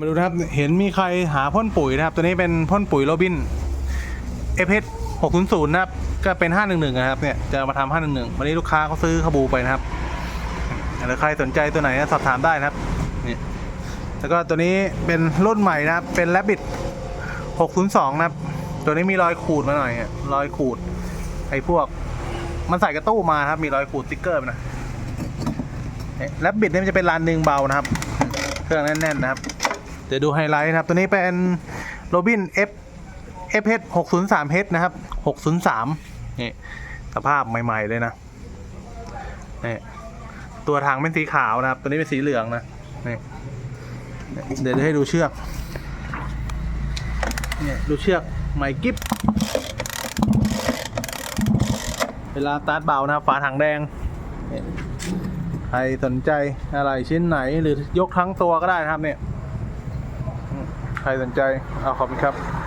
มาดูนะครับ เห็นมีใครหาพ่นปุ๋ยนะครับ ตัวนี้เป็นพ่นปุ๋ยโรบินเอฟเอสหกศูนย์ศูนย์นะครับ ก็เป็นห้าหนึ่งหนึ่งนะครับเนี่ยจะมาทำห้าหนึ่งหนึ่งวันนี้ลูกค้าเขาซื้อขบูไปนะครับหรือใครสนใจตัวไหนสอบถามได้นะครับนี่แล้วก็ตัวนี้เป็นรุ่นใหม่นะครับ เป็น Rabbit 602นะครับ ตัวนี้มีรอยขูดมาหน่อยรอยขูดไอ้พวก มันใส่กระตู้มาครับ มีรอยขูดสติ๊กเกอร์นะแรบบิดเนี่ยมันจะเป็นลานหนึ่งเบานะครับ เครื่องแน่นๆนะครับ เดี๋ยวดูไฮไลท์นะครับ ตัวนี้เป็นโรบิน F F H 603 H นะครับ603นี่สภาพใหม่ ๆ เลยนะนี่ตัวถังเป็นสีขาวนะครับ ตัวนี้เป็นสีเหลืองนะนี่เดี๋ยวให้ดูเชือกนี่ดูเชือกใหม่กิฟเวลาตาร์ทเบานะครับฝาถังแดงใครสนใจอะไรชิ้นไหนหรือยกทั้งตัวก็ได้นะครับเนี่ย ใครสนใจเอาขอบคุณครับ